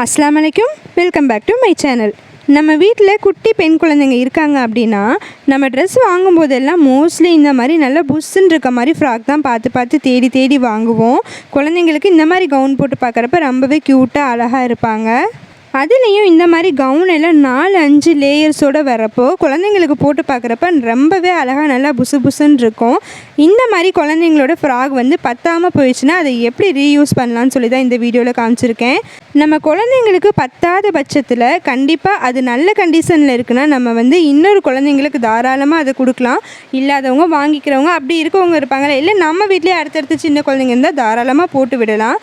அஸ்லாம் வலைக்கும் welcome back to my channel நம்ம வீட்டில் குட்டி பெண் குழந்தைங்க இருக்காங்க அப்படின்னா நம்ம ட்ரெஸ் வாங்கும்போதெல்லாம் மோஸ்ட்லி இந்த மாதிரி நல்ல புஷ்ஷுன்னு இருக்க மாதிரி ஃப்ராக் தான் பார்த்து பார்த்து தேடி தேடி வாங்குவோம். குழந்தைங்களுக்கு இந்த மாதிரி கவுன் போட்டு பார்க்குறப்ப ரொம்பவே க்யூட்டாக அழகாக இருப்பாங்க. அதுலேயும் இந்த மாதிரி கவுன் எல்லாம் நாலு அஞ்சு லேயர்ஸோடு வரப்போ குழந்தைங்களுக்கு போட்டு பார்க்குறப்ப ரொம்பவே அழகாக நல்லா புசு புசுன்னு இருக்கும். இந்த மாதிரி குழந்தைங்களோட ஃப்ராக் வந்து பத்தாமல் போயிடுச்சுன்னா அதை எப்படி ரீயூஸ் பண்ணலாம்னு சொல்லி தான் இந்த வீடியோவில் காமிச்சிருக்கேன். நம்ம குழந்தைங்களுக்கு பத்தாத பட்சத்தில் கண்டிப்பாக அது நல்ல கண்டிஷனில் இருக்குன்னா நம்ம வந்து இன்னொரு குழந்தைங்களுக்கு தாராளமாக அதை கொடுக்கலாம். இல்லாதவங்க வாங்கிக்கிறவங்க அப்படி இருக்கவங்க இருப்பாங்களே இல்லை நம்ம வீட்டிலே அடுத்தடுத்து சின்ன குழந்தைங்க இருந்தால் தாராளமாக போட்டு விடலாம்.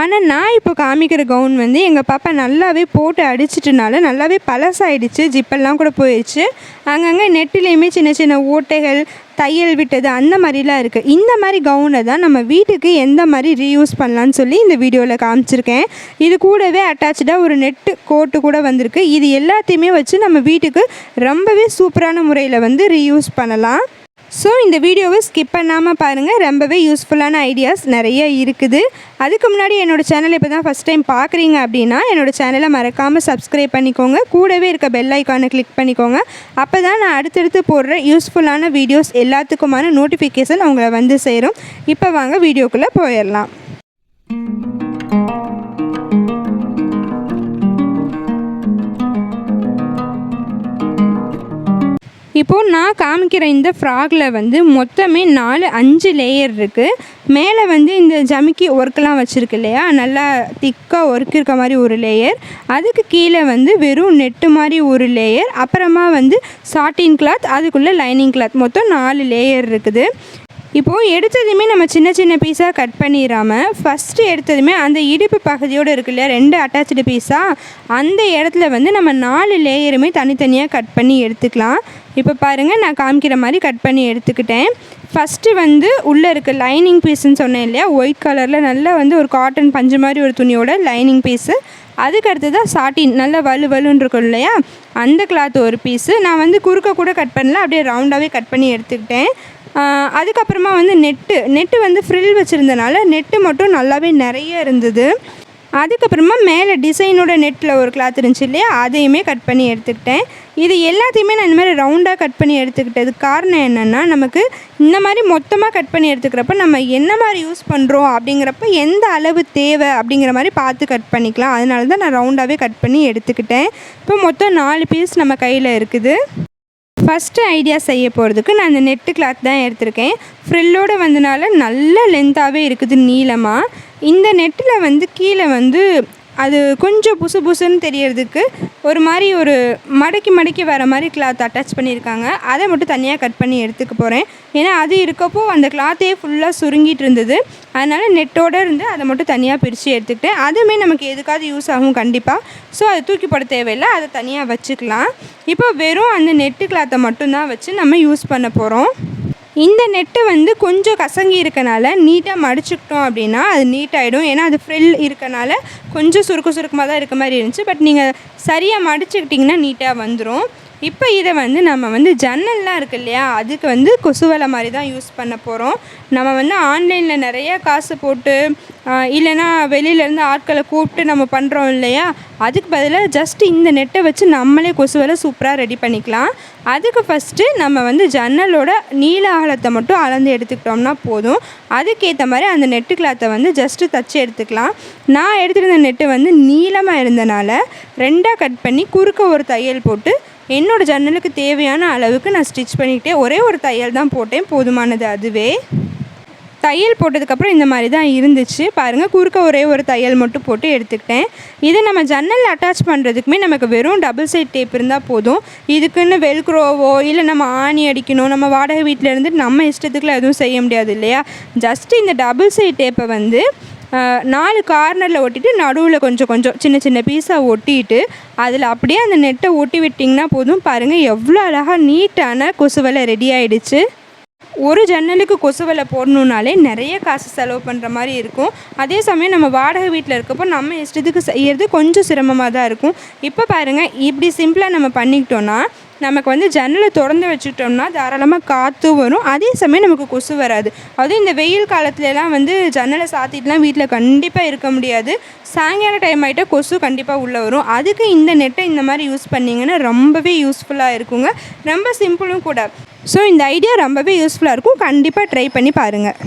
ஆனால் நான் இப்போ காமிக்கிற கவுன் வந்து எங்கள் பாப்பா நல்லாவே போட்டு அடிச்சிட்டனால நல்லாவே பழசாயிடுச்சு. ஜிப்பெல்லாம் கூட போயிடுச்சு அங்கங்கே நெட்டிலையுமே சின்ன சின்ன ஓட்டைகள் தையல் விட்டது அந்த மாதிரிலாம் இருக்குது இந்த மாதிரி கவுனை தான் நம்ம வீட்டுக்கு எந்த மாதிரி ரீயூஸ் பண்ணலான்னு சொல்லி இந்த வீடியோவில் காமிச்சிருக்கேன். இது கூடவே அட்டாச்சாக ஒரு நெட்டு கோட்டு கூட வந்திருக்கு. இது எல்லாத்தையுமே வச்சு நம்ம வீட்டுக்கு ரொம்பவே சூப்பரான முறையில் வந்து ரீயூஸ் பண்ணலாம். ஸோ இந்த வீடியோவை ஸ்கிப் பண்ணாமல் பாருங்கள் ரொம்பவே யூஸ்ஃபுல்லான ஐடியாஸ் நிறைய இருக்குது. அதுக்கு முன்னாடி என்னோடய சேனலை இப்போ தான் ஃபஸ்ட் டைம் பார்க்குறீங்க அப்படின்னா என்னோடய சேனலை மறக்காமல் சப்ஸ்கிரைப் பண்ணிக்கோங்க. கூடவே இருக்க பெல் ஐக்கானை கிளிக் பண்ணிக்கோங்க. அப்போ தான் நான் அடுத்தடுத்து போடுற யூஸ்ஃபுல்லான வீடியோஸ் எல்லாத்துக்குமான நோட்டிஃபிகேஷன் அவங்கள வந்து சேரும். இப்போ வாங்க வீடியோக்குள்ளே போயிடலாம். இப்போது நான் காமிக்கிற இந்த ஃப்ராகில் வந்து மொத்தமே நாலு அஞ்சு லேயர் இருக்குது மேலே வந்து இந்த ஜமிக்கி ஒர்க்கெலாம் வச்சுருக்கு இல்லையா? நல்லா திக்காக ஒர்க் இருக்க மாதிரி ஒரு லேயர் அதுக்கு கீழே வந்து வெறும் நெட்டு மாதிரி ஒரு லேயர் அப்புறமா வந்து சாட்டின் கிளாத் அதுக்குள்ளே லைனிங் கிளாத் மொத்தம் நாலு லேயர் இருக்குது. இப்போது எடுத்ததுமே நம்ம சின்ன சின்ன பீஸாக கட் பண்ணிடாமல் ஃபஸ்ட்டு எடுத்ததுமே அந்த இடுப்பு பகுதியோடு இருக்கு இல்லையா ரெண்டு அட்டாச்சு பீஸாக அந்த இடத்துல வந்து நம்ம நாலு லேயருமே தனித்தனியாக கட் பண்ணி எடுத்துக்கலாம். இப்போ பாருங்கள் நான் காமிக்கிற மாதிரி கட் பண்ணி எடுத்துக்கிட்டேன். ஃபஸ்ட்டு வந்து உள்ளே இருக்க லைனிங் பீஸுன்னு சொன்னேன் இல்லையா ஒயிட் கலரில் நல்லா வந்து ஒரு காட்டன் பஞ்சு மாதிரி ஒரு துணியோட லைனிங் பீஸு அதுக்கு தான் சாட்டின் நல்லா வலு வலுன்னு இருக்கும் இல்லையா அந்த கிளாத் ஒரு பீஸு நான் வந்து குறுக்க கூட கட் பண்ணல அப்படியே ரவுண்டாகவே கட் பண்ணி எடுத்துக்கிட்டேன். அதுக்கப்புறமா வந்து நெட்டு. நெட்டு வந்து ஃப்ரில் வச்சுருந்தனால நெட்டு மட்டும் நல்லாவே நிறைய இருந்தது. அதுக்கப்புறமா மேலே டிசைனோட நெட்டில் ஒரு கிளாத் இருந்துச்சு இல்லையா? அதையுமே கட் பண்ணி எடுத்துக்கிட்டேன். இது எல்லாத்தையுமே நான் இந்த மாதிரி ரவுண்டாக கட் பண்ணி எடுத்துக்கிட்டது காரணம் என்னென்னா நமக்கு இந்த மாதிரி மொத்தமாக கட் பண்ணி எடுத்துக்கிறப்ப நம்ம என்ன மாதிரி யூஸ் பண்ணுறோம் அப்படிங்கிறப்ப எந்த அளவு தேவை அப்படிங்கிற மாதிரி பார்த்து கட் பண்ணிக்கலாம். அதனால தான் நான் ரவுண்டாகவே கட் பண்ணி எடுத்துக்கிட்டேன். இப்போ மொத்தம் நாலு பீஸ் நம்ம கையில் இருக்குது. ஃபஸ்ட்டு ஐடியா செய்ய போகிறதுக்கு நான் இந்த நெட்டு கிளாத் தான் எடுத்திருக்கேன். ஃப்ரில்லோடு வந்தனால நல்ல லென்த்தாகவே இருக்குது நீளமாக இந்த நெட்டில் வந்து கீழே வந்து அது கொஞ்சம் புசு புசுன்னு தெரியறதுக்கு ஒரு மாதிரி ஒரு மடக்கி மடக்கி வர மாதிரி கிளாத் அட்டாச் பண்ணியிருக்காங்க. அதை மட்டும் தனியாக கட் பண்ணி எடுத்துக்க போகிறேன் ஏன்னா அது இருக்கப்போ அந்த கிளாத்தே ஃபுல்லாக சுருங்கிட்டு இருந்தது. அதனால் நெட்டோடு இருந்து அதை மட்டும் தனியாக பிரித்து எடுத்துக்கிட்டேன். அதுவுமே நமக்கு எதுக்காவது யூஸ் ஆகும் கண்டிப்பாக ஸோ அதை தூக்கி போட தேவையில்லை. அதை தனியாக வச்சுக்கலாம். இப்போ வெறும் அந்த நெட்டு கிளாத்தை மட்டும்தான் வச்சு நம்ம யூஸ் பண்ண போகிறோம் இந்த நெட்டு வந்து கொஞ்சம் கசங்கி இருக்கனால நீட்டாக மடிச்சுக்கிட்டோம் அப்படின்னா அது நீட்டாகிடும் ஏன்னா அது ஃப்ரில் இருக்கனால கொஞ்சம் சுருக்கு சுருக்கமாக தான் இருக்க மாதிரி இருந்துச்சு. பட் நீங்கள் சரியாக மடிச்சுக்கிட்டிங்கன்னா நீட்டாக வந்துடும் இப்போ இதை வந்து நம்ம வந்து ஜன்னல்லாம் இருக்குது இல்லையா அதுக்கு வந்து கொசுவலை மாதிரி தான் யூஸ் பண்ண போகிறோம் நம்ம வந்து ஆன்லைனில் நிறைய காசு போட்டு இல்லைன்னா வெளியிலேருந்து ஆட்களை கூப்பிட்டு நம்ம பண்ணுறோம் இல்லையா அதுக்கு பதிலாக ஜஸ்ட் இந்த நெட்டை வச்சு நம்மளே கொசுவலை சூப்பராக ரெடி பண்ணிக்கலாம். அதுக்கு ஃபஸ்ட்டு நம்ம வந்து ஜன்னலோட நீள அகலத்தை மட்டும் அளந்து எடுத்துக்கிட்டோம்னா போதும். அதுக்கேற்ற மாதிரி அந்த நெட்டு கிளாத்தை வந்து ஜஸ்ட்டு தச்சு எடுத்துக்கலாம். நான் எடுத்துருந்த நெட்டு வந்து நீளமாக இருந்தனால ரெண்டாக கட் பண்ணி குறுக்க ஒரு தையல் போட்டு என்னோடய ஜன்னலுக்கு தேவையான அளவுக்கு நான் ஸ்டிச் பண்ணிக்கிட்டே ஒரே ஒரு தையல் தான் போட்டேன். போதுமானது அதுவே. தையல் போட்டதுக்கப்புறம் இந்த மாதிரி தான் இருந்துச்சு. பாருங்கள் குறுக்க ஒரே ஒரு தையல் மட்டும் போட்டு எடுத்துக்கிட்டேன். இதை நம்ம ஜன்னல் அட்டாச் பண்ணுறதுக்குமே நமக்கு வெறும் டபுள் சைட் டேப் இருந்தால் போதும். இதுக்குன்னு வெல்க்ரோவோ இல்லை நம்ம ஆணி அடிக்கணும் நம்ம வாடகை வீட்டில் இருந்து நம்ம இஷ்டத்துக்குலாம் எதுவும் செய்ய முடியாது இல்லையா? ஜஸ்ட்டு இந்த டபுள் சைட் டேப்பை வந்து நாலு கார்னரில் ஒட்டிட்டு நடுவில் கொஞ்சம் கொஞ்சம் சின்ன சின்ன பீஸாக ஒட்டிட்டு அதில் அப்படியே அந்த நெட்டை ஒட்டி விட்டிங்கன்னா போதும். பாருங்கள் எவ்வளோ அழகாக நீட்டான கொசுவலை ரெடி ஆகிடுச்சு ஒரு ஜன்னலுக்கு கொசுவலை போடணுன்னாலே நிறைய காசு செலவு பண்ணுற மாதிரி இருக்கும். அதே சமயம் நம்ம வாடகை வீட்டில் இருக்கப்போ நம்ம இஷ்டத்துக்கு செய்கிறது கொஞ்சம் சிரமமாக தான் இருக்கும். இப்போ பாருங்கள் இப்படி சிம்பிளாக நம்ம பண்ணிக்கிட்டோன்னா நமக்கு வந்து ஜன்னலை திறந்து வச்சுட்டோம்னா தாராளமாக காற்றும் வரும். அதே சமயம் நமக்கு கொசு வராது. அதுவும் இந்த வெயில் காலத்துலலாம் வந்து ஜன்னலை சாத்திட்டுலாம் வீட்டில் கண்டிப்பாக இருக்க முடியாது. சாயங்கால டைம் ஆகிட்டா கொசு கண்டிப்பாக உள்ளே வரும். அதுக்கு இந்த நெட்டை இந்த மாதிரி யூஸ் பண்ணிங்கன்னா ரொம்பவே யூஸ்ஃபுல்லாக இருக்குங்க. ரொம்ப சிம்பிளும் கூட. ஸோ இந்த ஐடியா ரொம்பவே யூஸ்ஃபுல்லாக இருக்கும். கண்டிப்பாக ட்ரை பண்ணி பாருங்கள்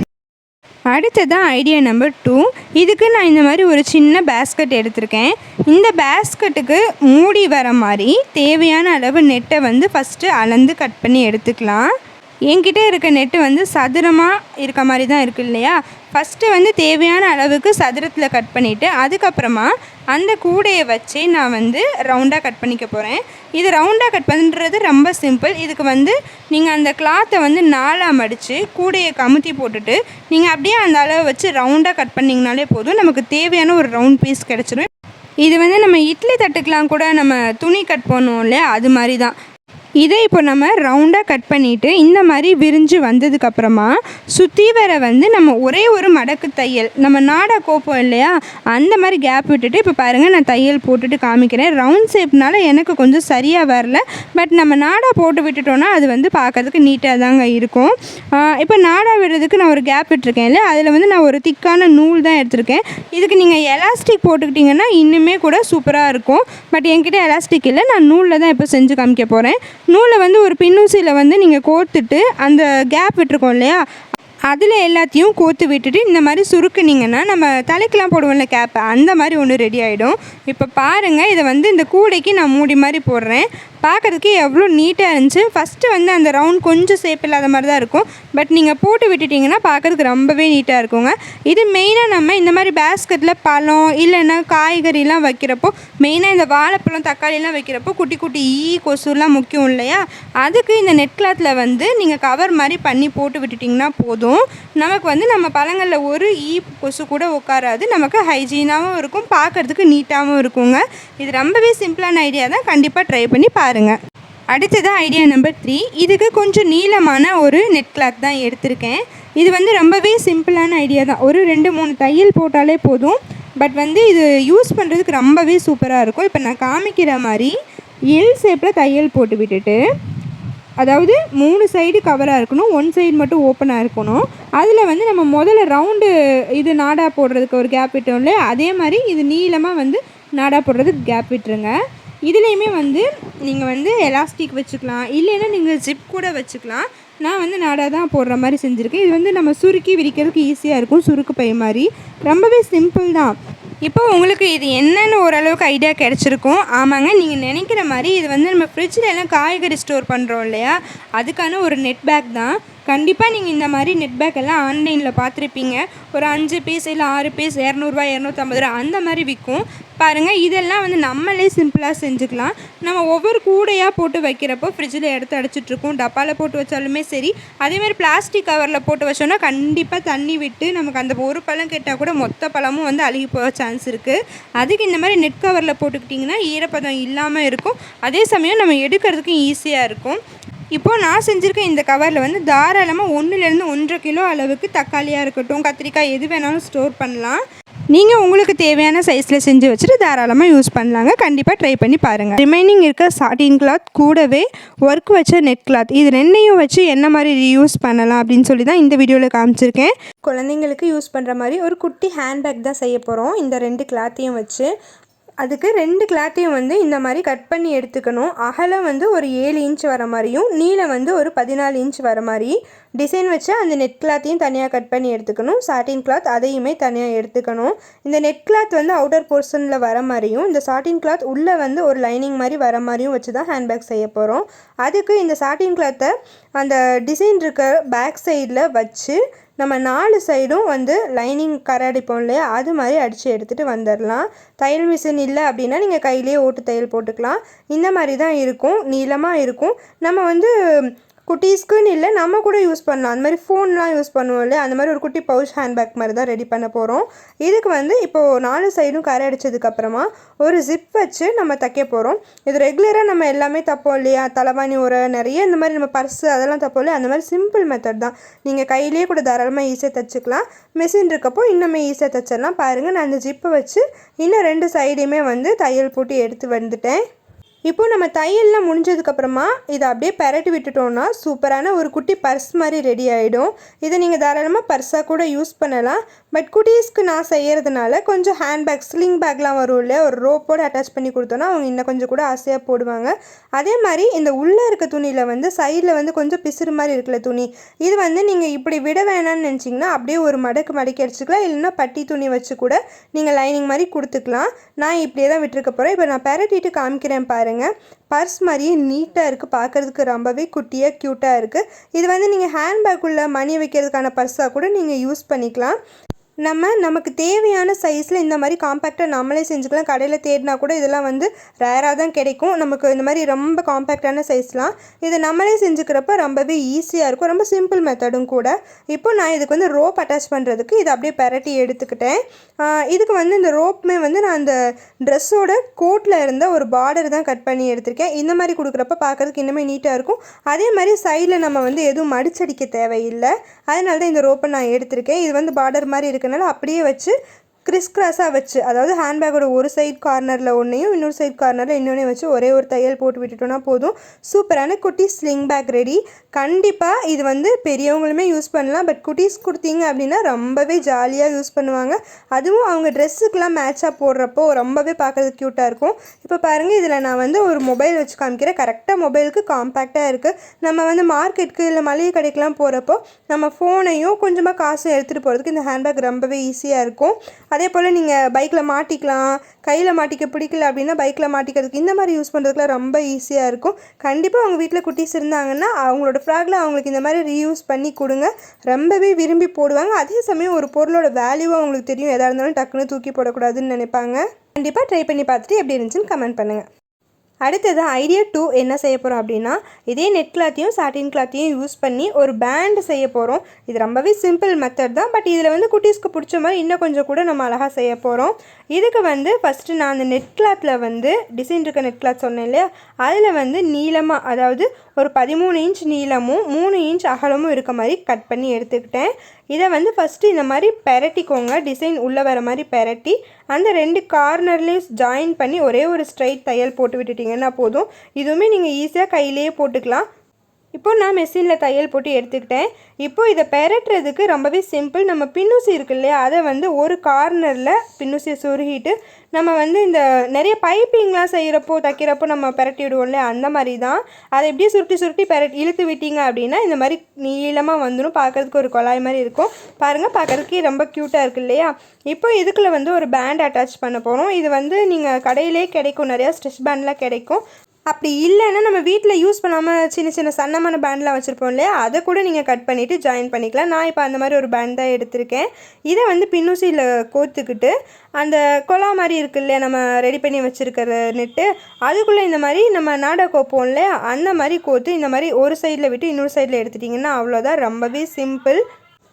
அடுத்ததான் ஐடியா நம்பர் டூ இதுக்கு நான் இந்த மாதிரி ஒரு சின்ன பேஸ்கட் எடுத்திருக்கேன். இந்த பேஸ்கட்டுக்கு மூடி வர மாதிரி தேவையான அளவு நெட்டை வந்து ஃபஸ்ட்டு அளந்து கட் பண்ணி எடுத்துக்கலாம். என்கிட்ட இருக்க நெட்டு வந்து சதுரமாக இருக்க மாதிரி தான் இருக்குது இல்லையா? ஃபஸ்ட்டு வந்து தேவையான அளவுக்கு சதுரத்தில் கட் பண்ணிவிட்டு அதுக்கப்புறமா அந்த கூடையை வச்சு நான் வந்து ரவுண்டாக கட் பண்ணிக்க போகிறேன் இது ரவுண்டாக கட் பண்ணுறது ரொம்ப சிம்பிள் இதுக்கு வந்து நீங்கள் அந்த கிளாத்தை வந்து நாலாக மடித்து கூடையை கமுத்தி போட்டுட்டு நீங்கள் அப்படியே அந்த அளவை வச்சு ரவுண்டாக கட் பண்ணிங்கனாலே போதும். நமக்கு தேவையான ஒரு ரவுண்ட் பீஸ் கிடச்சிரும். இது வந்து நம்ம இட்லி தட்டுக்கெலாம் கூட நம்ம துணி கட் பண்ணுவோம் இல்லையா? அது மாதிரி தான். இதை இப்போ நம்ம ரவுண்டாக கட் பண்ணிவிட்டு இந்த மாதிரி விரிஞ்சு வந்ததுக்கப்புறமா சுற்றி வர வந்து நம்ம ஒரே ஒரு மடக்கு தையல் நம்ம நாடா கோப்போம் இல்லையா? அந்த மாதிரி கேப் விட்டுட்டு இப்போ பாருங்கள் நான் தையல் போட்டுட்டு காமிக்கிறேன். ரவுண்ட் ஷேப்னால எனக்கு கொஞ்சம் சரியாக வரல. பட் நம்ம நாடா போட்டு விட்டுட்டோன்னா அது வந்து பார்க்கறதுக்கு நீட்டாக தாங்க இருக்கும். இப்போ நாடா விடுறதுக்கு நான் ஒரு கேப் விட்டுருக்கேன் இல்லை அதில் வந்து நான் ஒரு திக்கான நூல் தான் எடுத்திருக்கேன். இதுக்கு நீங்கள் எலாஸ்டிக் போட்டுக்கிட்டிங்கன்னா இன்னுமே கூட சூப்பராக இருக்கும். பட் என்கிட்ட எலாஸ்டிக் இல்லை. நான் நூலில் தான் இப்போ செஞ்சு காமிக்க போகிறேன் நூலை வந்து ஒரு பின்னூசியில் வந்து நீங்கள் கோர்த்துட்டு அந்த கேப் விட்டுருக்கோம் இல்லையா? அதில் எல்லாத்தையும் கோர்த்து விட்டுட்டு இந்த மாதிரி சுருக்குனிங்கன்னா நம்ம தலைக்கெலாம் போடுவோம்ல கேப்பு அந்த மாதிரி ஒன்று ரெடி ஆகிடும் இப்போ பாருங்கள் இதை வந்து இந்த கூடைக்கு நான் மூடி மாதிரி போடுறேன். பார்க்குறதுக்கு எவ்வளோ நீட்டாக இருந்துச்சு. ஃபஸ்ட்டு வந்து அந்த ரவுண்ட் கொஞ்சம் ஷேப் இல்லாத மாதிரி தான் இருக்கும். பட் நீங்கள் போட்டு விட்டுட்டிங்கன்னா பார்க்குறதுக்கு ரொம்பவே நீட்டாக இருக்குங்க. இது மெயினாக நம்ம இந்த மாதிரி பேஸ்கெட்டில் பழம் இல்லைன்னா காய்கறிலாம் வைக்கிறப்போ மெயினாக இந்த வாழைப்பழம் தக்காளிலாம் வைக்கிறப்போ குட்டி குட்டி ஈ கொசுலாம் முக்கியம் இல்லையா? அதுக்கு இந்த நெட் கிளாத்தில் வந்து நீங்கள் கவர் மாதிரி பண்ணி போட்டு விட்டுட்டிங்கன்னா போதும். நமக்கு வந்து நம்ம பழங்களில் ஒரு ஈ கொசு கூட உட்காராது. நமக்கு ஹைஜீனாகவும் இருக்கும். பார்க்குறதுக்கு நீட்டாகவும் இருக்குங்க. இது ரொம்பவே சிம்பிளான ஐடியா தான். கண்டிப்பாக ட்ரை பண்ணி பாருங்கள் அடுத்தது ஐடியா நம்பர் த்ரீ இதுக்கு கொஞ்சம் நீளமான ஒரு நெட் கிளாத் தான் எடுத்திருக்கேன். இது வந்து ரொம்பவே சிம்பிளான ஐடியா தான். ஒரு ரெண்டு மூணு தையல் போட்டாலே போதும். பட் வந்து இது யூஸ் பண்ணுறதுக்கு ரொம்பவே சூப்பராக இருக்கும். இப்போ நான் காமிக்கிற மாதிரி எல் ஷேப்பில் தையல் போட்டு விட்டுட்டு அதாவது மூணு சைடு கவராக இருக்கணும். ஒன் சைடு மட்டும் ஓப்பனாக இருக்கணும். அதில் வந்து நம்ம முதல்ல ரவுண்டு இது நாடா போடுறதுக்கு ஒரு கேப் விட்டோம் இல்லையா? அதே மாதிரி இது நீளமாக வந்து நாடா போடுறதுக்கு கேப் விட்டுருங்க. இதுலேயுமே வந்து நீங்கள் வந்து எலாஸ்டிக் வச்சுக்கலாம் இல்லைன்னா நீங்கள் ஜிப் கூட வச்சுக்கலாம். நான் வந்து நாடா தான் போடுற மாதிரி செஞ்சுருக்கேன். இது வந்து நம்ம சுருக்கி விரிக்கிறதுக்கு ஈஸியாக இருக்கும் சுருக்கு பை மாதிரி. ரொம்பவே சிம்பிள் தான். இப்போ உங்களுக்கு இது என்னென்னு ஓரளவுக்கு ஐடியா கிடச்சிருக்கும். ஆமாங்க நீங்கள் நினைக்கிற மாதிரி இது வந்து நம்ம ஃப்ரிட்ஜில் எல்லாம் காய்கறி ஸ்டோர் பண்ணுறோம் இல்லையா? அதுக்கான ஒரு நெட் பேக் தான். கண்டிப்பாக நீங்கள் இந்த மாதிரி நெட் பேக் எல்லாம் ஆன்லைனில் பார்த்துருப்பீங்க. ஒரு அஞ்சு பீஸ் இல்லை ஆறு பீஸ் இரநூறுவா இரநூத்தம்பது ரூபா அந்த மாதிரி விற்கும் பாருங்கள் இதெல்லாம் வந்து நம்மளே சிம்பிளாக செஞ்சுக்கலாம். நம்ம ஒவ்வொரு கூடையாக போட்டு வைக்கிறப்போ ஃப்ரிட்ஜில் எடுத்து அடிச்சிட்ருக்கோம். டப்பாவில் போட்டு வச்சாலுமே சரி. அதேமாதிரி பிளாஸ்டிக் கவரில் போட்டு வச்சோன்னா கண்டிப்பாக தண்ணி விட்டு நமக்கு அந்த ஒரு பழம் கேட்டால் கூட மொத்த பழமும் வந்து அழுகி போக சான்ஸ் இருக்குது அதுக்கு இந்த மாதிரி நெட் கவரில் போட்டுக்கிட்டிங்கன்னா ஈரப்பதம் இல்லாமல் இருக்கும். அதே சமயம் நம்ம எடுக்கிறதுக்கும் ஈஸியாக இருக்கும். இப்போது நான் செஞ்சுருக்க இந்த கவரில் வந்து தாராளமாக ஒன்றுலேருந்து ஒன்றரை கிலோ அளவுக்கு தக்காளியாக இருக்கட்டும் கத்திரிக்காய் எது வேணாலும் ஸ்டோர் பண்ணலாம். நீங்கள் உங்களுக்கு தேவையான சைஸில் செஞ்சு வச்சுட்டு தாராளமாக யூஸ் பண்ணலாங்க. கண்டிப்பாக ட்ரை பண்ணி பாருங்கள் ரிமைனிங் இருக்க சாட்டின் கிளாத் கூடவே ஒர்க் வச்ச நெட் கிளாத் இது ரெண்டையும் வச்சு என்ன மாதிரி ரீயூஸ் பண்ணலாம் அப்படின்னு சொல்லி தான் இந்த வீடியோவில் காமிச்சிருக்கேன். குழந்தைங்களுக்கு யூஸ் பண்ணுற மாதிரி ஒரு குட்டி ஹேண்ட்பேக் தான் செய்ய போகிறோம் இந்த ரெண்டு கிளாத்தையும் வச்சு அதுக்கு ரெண்டு கிளாத்தையும் வந்து இந்த மாதிரி கட் பண்ணி எடுத்துக்கணும். அகலம் வந்து ஒரு ஏழு இன்ச் வர மாதிரியும் நீளம் வந்து ஒரு பதினாலு இன்ச் வர மாதிரி டிசைன் வச்சு அந்த நெட் கிளாத்தையும் தனியாக கட் பண்ணி எடுத்துக்கணும். சாட்டின் கிளாத் அதையுமே தனியாக எடுத்துக்கணும். இந்த நெட் கிளாத் வந்து அவுட்டர் போர்ஷனில் வர மாதிரியும் இந்த சாட்டின் கிளாத் உள்ளே வந்து ஒரு லைனிங் மாதிரி வர மாதிரியும் வச்சு தான் ஹேண்ட்பேக் செய்ய போகிறோம் அதுக்கு இந்த சாட்டின் கிளாத்தை அந்த டிசைன் இருக்க பேக் சைடில் வச்சு நம்ம நாலு சைடும் வந்து லைனிங் கரை அடிப்போம் இல்லையா? அது மாதிரி அடித்து எடுத்துகிட்டு வந்துடலாம். தையல் மிஷின் இல்லை அப்படின்னா நீங்கள் கையிலேயே ஓட்டு தையல் போட்டுக்கலாம். இந்த மாதிரி தான் இருக்கும். நீளமாக இருக்கும். நம்ம வந்து குட்டீஸ்க்குன்னு இல்லை நம்ம கூட யூஸ் பண்ணலாம். அந்த மாதிரி ஃபோன்லாம் யூஸ் பண்ணுவோம் இல்லையா? அந்த மாதிரி ஒரு குட்டி பவுச் ஹேண்ட்பேக் மாதிரி தான் ரெடி பண்ண போகிறோம் இதுக்கு வந்து இப்போது நாலு சைடும் கரை அடித்ததுக்கப்புறமா ஒரு ஜிப் வச்சு நம்ம தைக்க போகிறோம் இது ரெகுலராக நம்ம எல்லாமே தப்போம் இல்லையா? தலைவாணி உரை நிறைய இந்த மாதிரி நம்ம பர்ஸு அதெல்லாம் தப்போம் இல்லையா? அந்த மாதிரி சிம்பிள் மெத்தட் தான். நீங்கள் கையிலேயே கூட தாராளமாக ஈஸியாக தைச்சிக்கலாம். மிஷின் இருக்கப்போ இன்னுமே ஈஸியாக தைச்சிடலாம். பாருங்கள் நான் அந்த ஜிப்பை வச்சு இன்னும் ரெண்டு சைடையுமே வந்து தையல் போட்டு எடுத்து வந்துட்டேன். இப்போ நம்ம தையல்லாம் முடிஞ்சதுக்கப்புறமா இதை அப்படியே பெரட்டி விட்டுட்டோம்னா சூப்பரான ஒரு குட்டி பர்ஸ் மாதிரி ரெடி ஆகிடும் இதை நீங்கள் தாராளமாக பர்ஸாக கூட யூஸ் பண்ணலாம். பட் குட்டீஸ்க்கு நான் செய்கிறதுனால கொஞ்சம் ஹேண்ட்பேக் ஸ்லிங் பேக்லாம் வரும் இல்லையா? ஒரு ரோப்போடு அட்டாச் பண்ணி கொடுத்தோன்னா அவங்க இன்னும் கொஞ்சம் கூட ஆசையாக போடுவாங்க. அதே மாதிரி இந்த உள்ளே இருக்க துணியில் வந்து சைடில் வந்து கொஞ்சம் பிசுறு மாதிரி இருக்கிற துணி. இது வந்து நீங்கள் இப்படி விட வேணாம்னு நினச்சிங்கன்னா அப்படியே ஒரு மடக்கு மடக்கி அடிச்சுக்கலாம். இல்லைன்னா பட்டி துணி வச்சு கூட நீங்கள் லைனிங் மாதிரி கொடுத்துக்கலாம். நான் இப்படியே தான் விட்டுருக்க போகிறேன் இப்போ நான் பரட்டிட்டு காமிக்கிறேன் பாருங்கள் பர்ஸ் மாதிரியே நீட்டாக இருக்குது பார்க்குறதுக்கு ரொம்பவே குட்டியாக க்யூட்டாக இருக்குது இது வந்து நீங்கள் ஹேண்ட்பேக்குள்ளே மணி வைக்கிறதுக்கான பர்ஸாக கூட நீங்கள் யூஸ் பண்ணிக்கலாம். நம்ம நமக்கு தேவையான சைஸில் இந்த மாதிரி காம்பேக்டாக நம்மளே செஞ்சுக்கலாம். கடையில் தேடினா கூட இதெல்லாம் வந்து ரேராக தான் கிடைக்கும். நமக்கு இந்த மாதிரி ரொம்ப காம்பேக்டான சைஸ்லாம் இதை நம்மளே செஞ்சுக்கிறப்ப ரொம்பவே ஈஸியாக இருக்கும். ரொம்ப சிம்பிள் மெத்தடும் கூட. இப்போ நான் இதுக்கு வந்து ரோப் அட்டாச் பண்ணுறதுக்கு இதை அப்படியே பெரட்டி எடுத்துக்கிட்டேன். இதுக்கு வந்து இந்த ரோப்புமே வந்து நான் அந்த ட்ரெஸ்ஸோட கோட்டில் இருந்த ஒரு பார்டர் தான் கட் பண்ணி எடுத்திருக்கேன். இந்த மாதிரி கொடுக்குறப்ப பார்க்குறதுக்கு இன்னுமே நீட்டாக இருக்கும். அதே மாதிரி சைடில் நம்ம வந்து எதுவும் மடிச்சடிக்க தேவையில்லை. அதனால தான் இந்த ரோப்பை நான் எடுத்திருக்கேன். இது வந்து பார்டர் மாதிரி இருக்கனால அப்படியே வச்சு கிறிஸ் கிராஸாக வச்சு அதாவது ஹேண்ட்பேக்கோட ஒரு சைட் கார்னரில் ஒன்றையும் இன்னொரு சைட் கார்னரில் இன்னொன்றையும் வச்சு ஒரே ஒரு தையல் போட்டு விட்டுட்டோன்னா போதும். சூப்பரான குட்டி ஸ்லிங் பேக் ரெடி கண்டிப்பாக இது வந்து பெரியவங்களுமே யூஸ் பண்ணலாம். பட் குட்டீஸ் கொடுத்தீங்க அப்படின்னா ரொம்பவே ஜாலியாக யூஸ் பண்ணுவாங்க. அதுவும் அவங்க ட்ரெஸ்ஸுக்கெலாம் மேட்சாக போடுறப்போ ரொம்பவே பார்க்கறதுக்கு க்யூட்டாக இருக்கும். இப்போ பாருங்கள் இதில் நான் வந்து ஒரு மொபைல் வச்சு காமிக்கிறேன். கரெக்டாக மொபைலுக்கு காம்பேக்டாக இருக்குது நம்ம வந்து மார்க்கெட்டுக்கு இல்லை மளிகை கடைக்கெலாம் போகிறப்போ நம்ம ஃபோனையும் கொஞ்சமாக காசும் எடுத்துகிட்டு போகிறதுக்கு இந்த ஹேண்ட்பேக் ரொம்பவே ஈஸியாக இருக்கும். அதே போல் நீங்கள் பைக்கில் மாட்டிக்கலாம் கையில் மாட்டிக்க பிடிக்கல அப்படின்னா பைக்கில் மாட்டிக்கிறதுக்கு இந்த மாதிரி யூஸ் பண்ணுறதுக்குலாம் ரொம்ப ஈஸியாக இருக்கும். கண்டிப்பாக அவங்க வீட்டில் குட்டீஸ் இருந்தாங்கன்னா அவங்களோட ஃப்ராகில் அவங்களுக்கு இந்த மாதிரி ரீயூஸ் பண்ணி கொடுங்க. ரொம்பவே விரும்பி போடுவாங்க. அதே சமயம் ஒரு பொருளோட வேல்யூவாக அவங்களுக்கு தெரியும். எதாக இருந்தாலும் டக்குன்னு தூக்கி போடக்கூடாதுன்னு நினைப்பாங்க. கண்டிப்பாக ட்ரை பண்ணி பார்த்துட்டு எப்படி இருந்துச்சுன்னு கமெண்ட் பண்ணுங்கள் அடுத்தது ஐடியா டூ என்ன செய்ய போகிறோம் அப்படின்னா இதே நெட் கிளாத்தையும் சாட்டின் கிளாத்தையும் யூஸ் பண்ணி ஒரு பேண்ட் செய்ய போகிறோம் இது ரொம்பவே சிம்பிள் மெத்தட் தான் பட் இதில் வந்து குட்டீஸ்க்கு பிடிச்ச மாதிரி இன்னும் கொஞ்சம் கூட நம்ம அழகாக செய்ய போகிறோம் இதுக்கு வந்து ஃபஸ்ட்டு நான் அந்த நெட் கிளாத்தில் வந்து டிசைன் இருக்க நெட் கிளாத் சொன்னேன் இல்லையா அதில் வந்து நீளமாக அதாவது ஒரு பதிமூணு இன்ச் நீளமும் மூணு இன்ச் அகலமும் இருக்க மாதிரி கட் பண்ணி எடுத்துக்கிட்டேன். இதை வந்து ஃபஸ்ட்டு இந்த மாதிரி பெரட்டிக்கோங்க. டிசைன் உள்ளே வர மாதிரி பெரட்டி அந்த ரெண்டு கார்னர்லேயும் ஜாயின் பண்ணி ஒரே ஒரு ஸ்ட்ரைட் தையல் போட்டு விட்டுட்டிங்கன்னா போதும். இதுவுமே நீங்கள் ஈஸியாக கையிலேயே போட்டுக்கலாம். இப்போ நான் மெஷினில் தையல் போட்டு எடுத்துக்கிட்டேன். இப்போ இதை பெரட்டுறதுக்கு ரொம்பவே சிம்பிள் நம்ம பின்னூசி இருக்கு இல்லையா அதை வந்து ஒரு கார்னரில் பின்னூசியை சொருகிட்டு நம்ம வந்து இந்த நிறைய பைப்பிங்லாம் செய்கிறப்போ தைக்கிறப்போ நம்ம பெரட்டி விடுவோம் இல்லையா அந்த மாதிரி தான் அதை எப்படியே சுருட்டி சுருட்டி பெரட்டி இழுத்து விட்டீங்க அப்படின்னா இந்த மாதிரி நீளமாக வந்துடும் பார்க்கறதுக்கு ஒரு குழாய் மாதிரி இருக்கும். பாருங்கள் பார்க்கறதுக்கு ரொம்ப க்யூட்டாக இருக்கு இல்லையா? இப்போ இதுக்குள்ளே வந்து ஒரு பேண்ட் அட்டாச் பண்ண போகிறோம் இது வந்து நீங்கள் கடையிலே கிடைக்கும். நிறையா ஸ்டிச் பேண்ட்லாம் கிடைக்கும். அப்படி இல்லைன்னா நம்ம வீட்டில் யூஸ் பண்ணாமல் சின்ன சின்ன சன்னமான பேண்ட்லாம் வச்சுருப்போம் இல்லையா? அதை கூட நீங்கள் கட் பண்ணிவிட்டு ஜாயின் பண்ணிக்கலாம். நான் இப்போ அந்த மாதிரி ஒரு பேண்ட் தான் எடுத்திருக்கேன். இதை வந்து பின்னூசியில் கோத்துக்கிட்டு அந்த கொலா மாதிரி இருக்கு இல்லையா? நம்ம ரெடி பண்ணி வச்சுருக்கிற நெட்டு அதுக்குள்ளே இந்த மாதிரி நம்ம நாடா கோப்போம் இல்லையா? அந்த மாதிரி கோத்து இந்த மாதிரி ஒரு சைடில் விட்டு இன்னொரு சைடில் எடுத்துட்டிங்கன்னா அவ்வளோதான் ரொம்பவே சிம்பிள்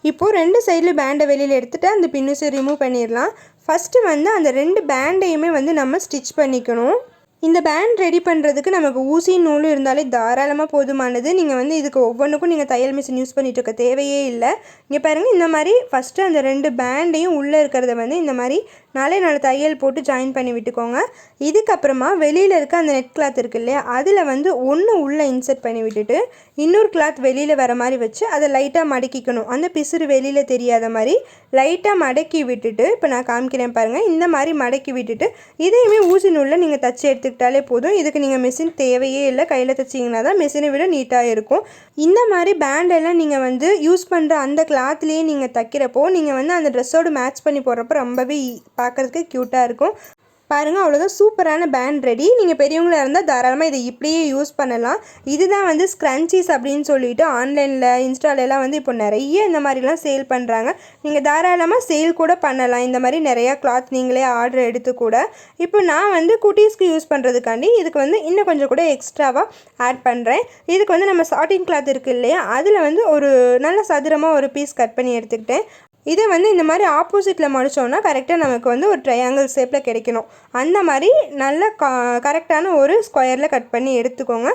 இப்போது ரெண்டு சைடில் பேண்டை வெளியில் எடுத்துகிட்டு அந்த பின்னூசி ரிமூவ் பண்ணிடலாம். ஃபஸ்ட்டு வந்து அந்த ரெண்டு பேண்டையுமே வந்து நம்ம ஸ்டிச் பண்ணிக்கணும். இந்த பேண்ட் ரெடி பண்ணுறதுக்கு நமக்கு ஊசி நூலும் இருந்தாலே தாராளமாக போதுமானது. நீங்கள் வந்து இதுக்கு ஒவ்வொன்றுக்கும் நீங்கள் தையல் மிஷின் யூஸ் பண்ணிகிட்டு இருக்க தேவையே இல்லை. இங்கே பாருங்கள் இந்த மாதிரி ஃபஸ்ட்டு அந்த ரெண்டு பேண்டையும் உள்ளே இருக்கிறத வந்து இந்த மாதிரி நாலே நாலு தையல் போட்டு ஜாயின் பண்ணி விட்டுக்கோங்க. இதுக்கப்புறமா வெளியில் இருக்க அந்த நெட் கிளாத் இருக்கு இல்லையா அதில் வந்து ஒன்று உள்ளே இன்சர்ட் பண்ணி விட்டுட்டு இன்னொரு கிளாத் வெளியில் வர மாதிரி வச்சு அதை லைட்டாக மடக்கிக்கணும். அந்த பிசுறு வெளியில் தெரியாத மாதிரி லைட்டாக மடக்கி விட்டுட்டு இப்போ நான் காமிக்கிறேன் பாருங்கள் இந்த மாதிரி மடக்கி விட்டுட்டு இதையுமே ஊசி நூலில் நீங்கள் தச்சு எடுத்துக்கிட்டாலே போதும். இதுக்கு நீங்கள் மிஷின் தேவையே இல்லை. கையில் தைச்சிங்கன்னா தான் மிஷினை விட நீட்டாக இருக்கும். இந்த மாதிரி பேண்டெல்லாம் நீங்கள் வந்து யூஸ் பண்ணுற அந்த கிளாத்லேயே நீங்கள் தைக்கிறப்போ நீங்கள் வந்து அந்த ட்ரெஸ்ஸோடு மேட்ச் பண்ணி போடுறப்போ ரொம்பவே பார்க்குறதுக்கு க்யூட்டாக இருக்கும். பாருங்கள் அவ்வளோதான் சூப்பரான பேண்ட் ரெடி நீங்கள் பெரியவங்களாக இருந்தால் தாராளமாக இதை இப்படியே யூஸ் பண்ணலாம். இதுதான் வந்து ஸ்க்ரன்ச்சீஸ் அப்படின்னு சொல்லிட்டு ஆன்லைனில் இன்ஸ்டாலெலாம் வந்து இப்போ நிறைய இந்த மாதிரிலாம் சேல் பண்ணுறாங்க நீங்கள் தாராளமாக சேல் கூட பண்ணலாம். இந்த மாதிரி நிறையா கிளாத் நீங்களே ஆர்டர் எடுத்து கூட. இப்போ நான் வந்து குட்டீஸ்க்கு யூஸ் பண்ணுறதுக்காண்டி இதுக்கு வந்து இன்னும் கொஞ்சம் கூட எக்ஸ்ட்ராவாக ஆட் பண்ணுறேன் இதுக்கு வந்து நம்ம சாட்டின் கிளாத் இருக்குது இல்லையா? அதில் வந்து ஒரு நல்ல சதுரமாக ஒரு பீஸ் கட் பண்ணி எடுத்துக்கிட்டேன். இதை வந்து இந்த மாதிரி ஆப்போசிட்டில் மடித்தோன்னா கரெக்டாக நமக்கு வந்து ஒரு ட்ரையாங்கிள் ஷேப்பில் கிடைக்கணும். அந்த மாதிரி நல்ல கரெக்டான ஒரு ஸ்கொயரில் கட் பண்ணி எடுத்துக்கோங்க.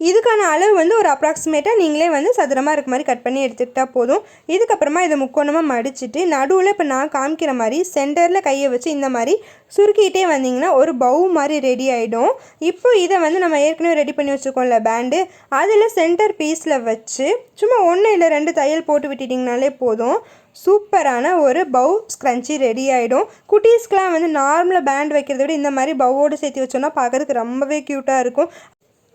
இதுக்கான அளவு வந்து ஒரு அப்ராக்சிமேட்டாக நீங்களே வந்து சதுரமாக இருக்க மாதிரி கட் பண்ணி எடுத்துக்கிட்டால் போதும். இதுக்கப்புறமா இதை முக்கோணமாக மடிச்சிட்டு நடுவில் இப்போ நான் காமிக்கிற மாதிரி சென்டரில் கையை வச்சு இந்த மாதிரி சுருக்கிட்டே வந்தீங்கன்னா ஒரு பவு மாதிரி ரெடி ஆகிடும் இப்போ இதை வந்து நம்ம ஏற்கனவே ரெடி பண்ணி வச்சுருக்கோம்ல பேண்டு அதில் சென்டர் பீஸில் வச்சு சும்மா ஒன்று இல்லை ரெண்டு தையல் போட்டு விட்டுட்டிங்கனாலே போதும். சூப்பரான ஒரு பவு ஸ்க்ரன்ச்சி ரெடி ஆகிடும் குட்டீஸ்க்கெலாம் வந்து நார்மலாக பேண்ட் வைக்கிறத விட இந்த மாதிரி பவ்வோடு சேர்த்து வச்சோன்னா பார்க்கறதுக்கு ரொம்பவே க்யூட்டாக இருக்கும்.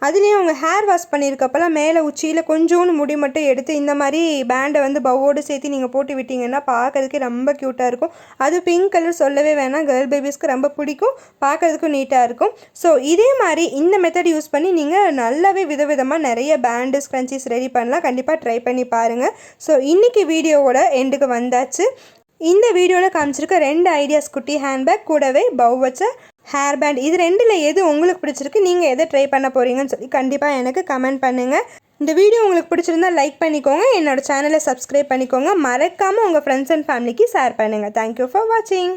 அதுலேயும் அவங்க ஹேர் வாஷ் பண்ணியிருக்கப்பெல்லாம் மேலே உச்சியில் கொஞ்சோண்டு முடி மட்டும் எடுத்து இந்த மாதிரி பேண்டை வந்து பவ்வோடு சேர்த்து நீங்கள் போட்டு விட்டிங்கன்னா பார்க்கறதுக்கு ரொம்ப க்யூட்டாக இருக்கும். அது பிங்க் கலர் சொல்லவே வேணாம். கேர்ள் பேபிஸ்க்கு ரொம்ப பிடிக்கும். பார்க்கறதுக்கும் நீட்டாக இருக்கும். ஸோ இதே மாதிரி இந்த மெத்தட் யூஸ் பண்ணி நீங்கள் நல்லாவே விதவிதமாக நிறைய பேண்டு ஸ்க்ரன்ச்சிஸ் ரெடி பண்ணலாம். கண்டிப்பாக ட்ரை பண்ணி பாருங்கள் ஸோ இன்றைக்கி வீடியோவோட எண்டுக்கு வந்தாச்சு. இந்த வீடியோவில் காமிச்சிருக்க ரெண்டு ஐடியாஸ் குட்டி ஹேண்ட்பேக் கூடவே பவ் வச்ச ஹேர் பேண்ட் இது ரெண்டில் எது உங்களுக்கு பிடிச்சிருக்கு? நீங்கள் எதை ட்ரை பண்ண போகிறீங்கன்னு சொல்லி கண்டிப்பாக எனக்கு கமெண்ட் பண்ணுங்கள் இந்த வீடியோ உங்களுக்கு பிடிச்சிருந்தா லைக் பண்ணிக்கோங்க. என்னோட சேனலை சப்ஸ்கிரைப் பண்ணிக்கோங்க. மறக்காமல் உங்கள் ஃப்ரெண்ட்ஸ் அண்ட் ஃபேமிலிக்கு ஷேர் பண்ணுங்கள் தேங்க்யூ ஃபார் வாட்சிங்